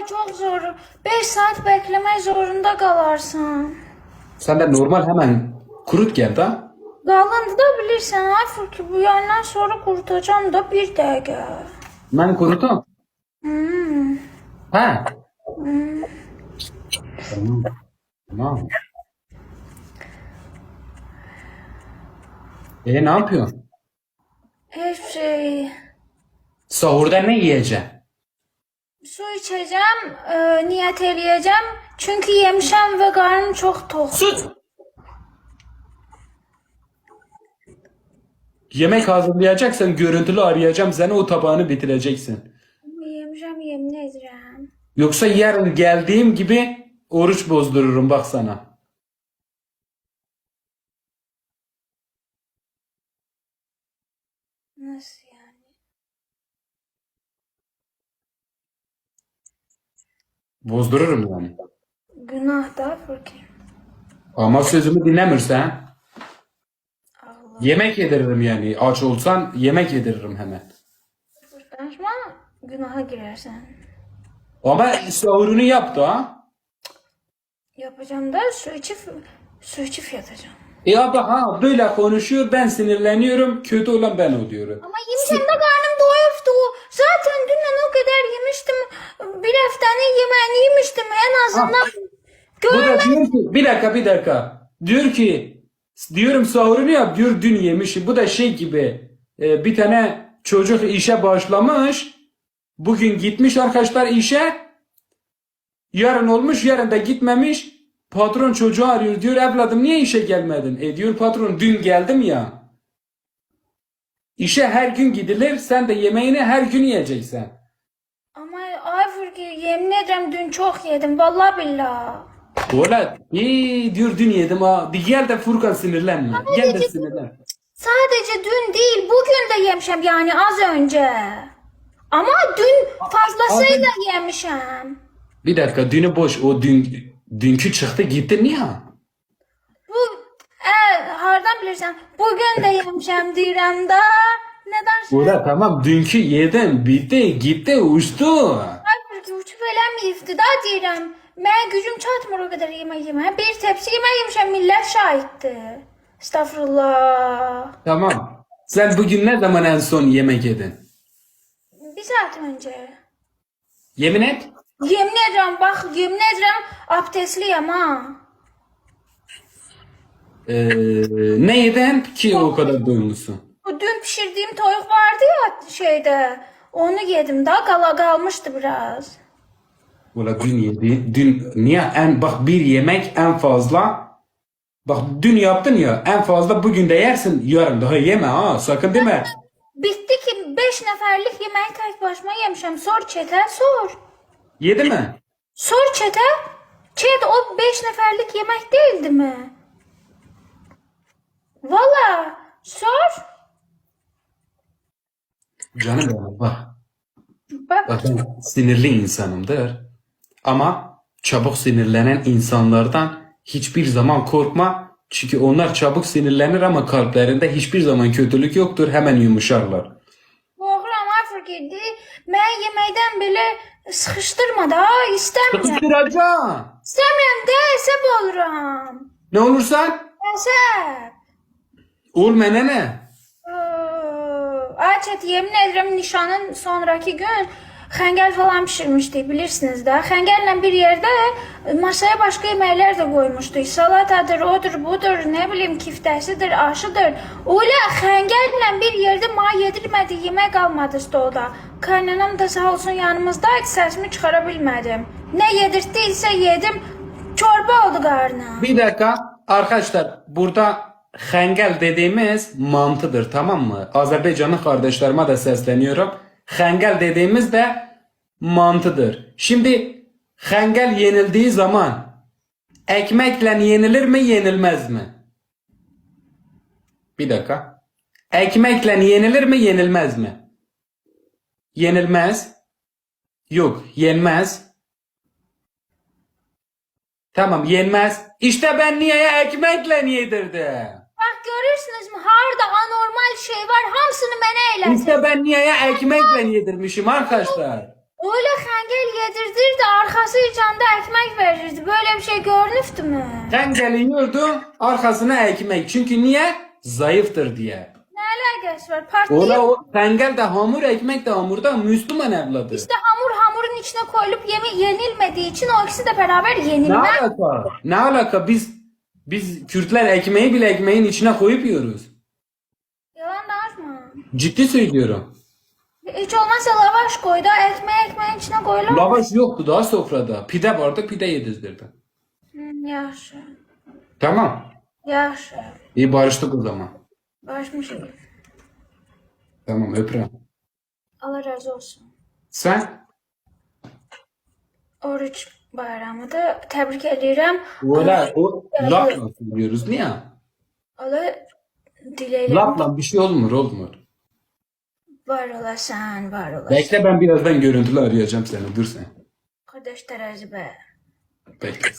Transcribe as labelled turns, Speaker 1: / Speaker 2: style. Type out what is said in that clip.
Speaker 1: Vallahi çok zor. 5 saat beklemek zorunda kalarsın.
Speaker 2: Sen de normal hemen kurut gel da.
Speaker 1: Qalındı da bilirsən, ay Furki, bu yandan sonra qurutacağım da bir dəqiqə.
Speaker 2: Ben kurutum.
Speaker 1: Hmm.
Speaker 2: Ha. Tamam. Tamam. E ne yapıyorsun?
Speaker 1: Heç şey.
Speaker 2: Sahurda ne yiyeceksin?
Speaker 1: Su içəcəm, e, niyyət eləyəcəm. Çünki yemişəm və qarnım çox tox.
Speaker 2: Sus! Yemek hazırlayacaksan görüntülü arayacağım seni o tabağını bitireceksin.
Speaker 1: Yemişəm, yemin edirəm.
Speaker 2: Yoksa yarın geldiğim gibi oruç bozdururum bak sana. Bozdururum yani.
Speaker 1: Günah da Furki.
Speaker 2: Ama sözümü dinlemirsen
Speaker 1: Allah.
Speaker 2: yemek yediririm yani. Aç olsan yemek yediririm hemen.
Speaker 1: Danışma, günaha girərsən.
Speaker 2: Ama sahurunu yap da.
Speaker 1: Yapacağım da su içip su içip yatacağım.
Speaker 2: E abi ha böyle konuşuyor ben sinirleniyorum. Kötü olan ben oluyorum.
Speaker 1: Ama yemişim de karnım doyuptu. Zaten dünden o kadar yemiştim. Bir haftanın yemeğini yemiştim en azından.
Speaker 2: Bu da diyor ki bir dakika bir dakika. Diyor ki diyorum sahurunu yap diyor dün yemiş. Bu da şey gibi e, bir tane çocuk işe başlamış. Bugün gitmiş arkadaşlar işe. Yarın olmuş yarın da gitmemiş. Patron çocuğu arıyor diyor evladım niye işe gelmedin? E diyor patron dün geldim ya. İşe her gün gidilir sen de yemeğini her gün yiyeceksin.
Speaker 1: Ama ay Furki yemin ederim dün çok yedim. Vallahi billahi.
Speaker 2: Ola iyi diyor dün yedim ha. Bir Gel de Furkan sinirlenme. Gel de sinirlen.
Speaker 1: Sadece dün değil bugün de yemişim yani az önce. Ama dün fazlasıyla yemişim.
Speaker 2: Bir dakika dünü boş. O dün dünkü çıktı gitti niye?
Speaker 1: Bu e, hardan bilirsen bugün de yemişim deyirəm da. Neden
Speaker 2: Ola tamam dünkü yedin bitti gitti uçtu.
Speaker 1: Halbuki uçup eləməyibdi da deyirəm. Mən gücüm çatmır o qədər yemək yeməyə. Bir tepsi yemək yemişəm, millət şahiddir. Estağfurullah.
Speaker 2: Tamam. Sen bugün ne zaman en son yemek yedin?
Speaker 1: Bir saat önce.
Speaker 2: Yemin et.
Speaker 1: Yemin edirəm, bax, yemin edirəm, abdestliyəm ha.
Speaker 2: Ee, ne yedin ki o kadar doymuşsun?
Speaker 1: Pişirdiyim toyuq vardı ya şeydə. Onu yedim da, qala qalmışdı biraz.
Speaker 2: Ola dün yedi. Dün niye en bak bir yemek en fazla Bak dün yaptın ya en fazla bugün de yersin yarın daha yeme ha sakın deme.
Speaker 1: Bitdi ki 5 nəfərlik yeməyi tək başıma yemişəm. Sor çetə, sor.
Speaker 2: Yedi mi?
Speaker 1: Sor çetə. Çet o 5 nəfərlik yemək değildi mi? Valla sor.
Speaker 2: Canım benim bak.
Speaker 1: Bak
Speaker 2: Bak ben sinirli insanımdır. Ama çabuk sinirlenen insanlardan hiçbir zaman korkma. Çünkü onlar çabuk sinirlenir ama kalplerinde hiçbir zaman kötülük yoktur. Hemen yumuşarlar.
Speaker 1: Oğlan Afır girdi. Mən yeməkdən belə sıxışdırma da, istəmirəm.
Speaker 2: Sıkıştıracağım.
Speaker 1: İstəmirəm də, əsəb oluram.
Speaker 2: Ne olursan
Speaker 1: Əsəb.
Speaker 2: olma ne?
Speaker 1: Açet yemin edirəm nişanın sonraki gün xəngəl falan pişirmişdik bilirsiniz də. Xəngəllə bir yerdə masaya başqa yeməklər də qoymuşduq. Salatadır, odur, budur, nə bilim kiftəsidir, aşıdır. Öyle xəngəllə bir yerdə mənə yedirmədi, yemək qalmadı stolda. Qaynanam da sağ olsun yanımızdaydı, səsimi çıxara bilmədim. Nə yedirtdiysə yedim, çorba oldu qarnım.
Speaker 2: Bir dakika arkadaşlar burada xengel dediğimiz mantıdır tamam mı? Azerbaycanlı kardeşlerime de sesleniyorum. Xengel dediğimiz de mantıdır. Şimdi xengel yenildiği zaman ekmekle yenilir mi yenilmez mi? Bir dakika. Ekmekle yenilir mi yenilmez mi? Yenilmez. Yok yenmez. Tamam yenmez. İşte ben niye ekmekle yedirdim.
Speaker 1: Bax görürsünüzmü? Harda anormal şey var, hamısını mənə eləsin.
Speaker 2: İşte ben niye ekmekle yedirmişim arkadaşlar.
Speaker 1: Öyle xəngəl yedirdirdi, arkası canda ekmek verirdi. Böyle bir şey görünüftü mü?
Speaker 2: Sen yiyordu arkasına ekmek. Çünkü niye? Zayıftır diye.
Speaker 1: Ne alakası var? Partlayıp
Speaker 2: Ola o tengel de hamur ekmek de hamurda Müslüman evladı.
Speaker 1: işte hamur hamurun içine koyulup yemi yenilmediği için o ikisi de beraber
Speaker 2: Ne
Speaker 1: yenilmez.
Speaker 2: alaka? Ne alaka? Biz biz Kürtler ekmeği bile ekmeğin içine koyup yiyoruz.
Speaker 1: Yalan danışma.
Speaker 2: Ciddi söylüyorum.
Speaker 1: Hiç olmazsa lavaş koy da ekmeği ekmeğin içine koyulur.
Speaker 2: Lavaş yoktu daha sofrada. Pide vardı pide yedirdirdi.
Speaker 1: Hı, Yaxşı.
Speaker 2: Tamam.
Speaker 1: Yaxşı.
Speaker 2: İyi barıştık o zaman.
Speaker 1: Barışmışıq.
Speaker 2: Tamam öpürüm.
Speaker 1: Allah razı olsun.
Speaker 2: Sen?
Speaker 1: Oruç bayramıdır. Təbrik edirəm.
Speaker 2: Öyle o lafla söylüyoruz. Niye?
Speaker 1: Allah diləyirəm.
Speaker 2: Lafla bir şey olmuyor olmuyor.
Speaker 1: Var olasan, var olasan.
Speaker 2: Bekle ben birazdan görüntülü arayacağım seni. Dur sen.
Speaker 1: Qardaş tərəzi bə.
Speaker 2: Bekle.